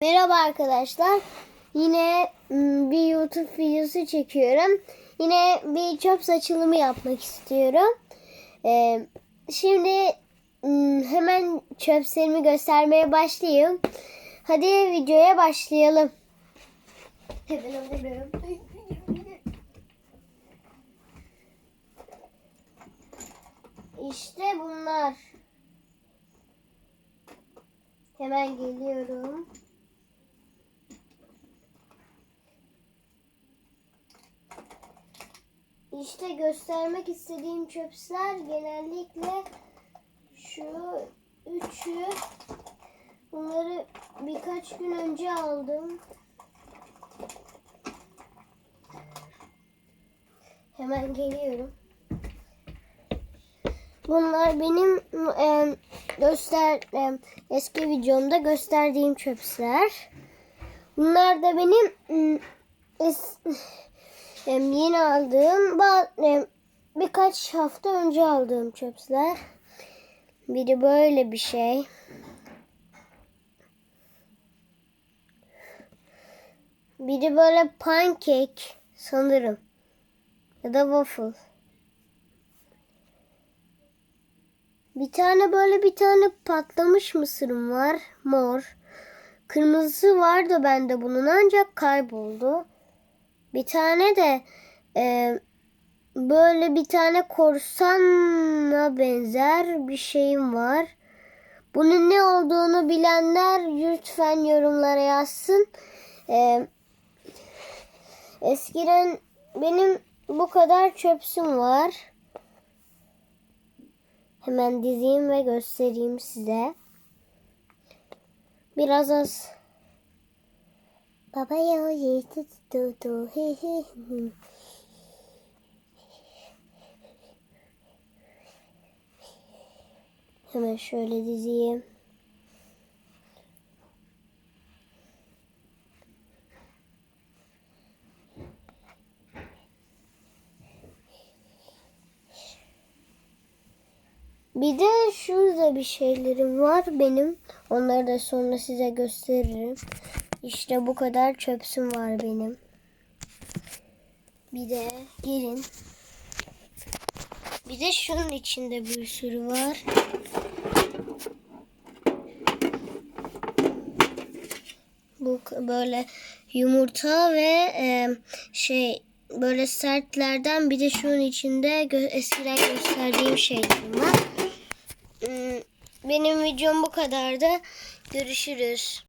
Merhaba arkadaşlar. Yine mm, bir YouTube videosu çekiyorum. Yine bir çöp saçılımı yapmak istiyorum. Şimdi mm, hemen çöplerimi göstermeye başlayayım. Hadi videoya başlayalım. Hemen alıyorum. İşte bunlar. Hemen geliyorum. İşte göstermek istediğim çöpsler genellikle şu üçü. Bunları birkaç gün önce aldım. Hemen geliyorum. Bunlar benim e, göster e, eski videomda gösterdiğim çöpsler. Bunlar da benim es, yeni aldığım birkaç hafta önce aldığım çöpsler. Biri böyle bir şey. Biri böyle pancake sanırım. Ya da waffle. Bir tane böyle bir tane patlamış mısırım var. Mor. Kırmızısı vardı bende bunun ancak kayboldu. Bir tane de e, böyle bir tane korsana benzer bir şeyim var. Bunun ne olduğunu bilenler lütfen yorumlara yazsın. E, eskiden benim bu kadar çöpsüm var. Hemen dizeyim ve göstereyim size. Biraz az. Baba ya yeti tutu he he. Hemen şöyle dizeyim. Bir de şurada bir şeylerim var benim. Onları da sonra size gösteririm. İşte bu kadar çöpsüm var benim. Bir de gelin. Bir de şunun içinde bir sürü var. Bu böyle yumurta ve e, şey böyle sertlerden bir de şunun içinde gö- eskiden gösterdiğim şeylerim var. Hmm, Benim videom bu kadardı. Görüşürüz.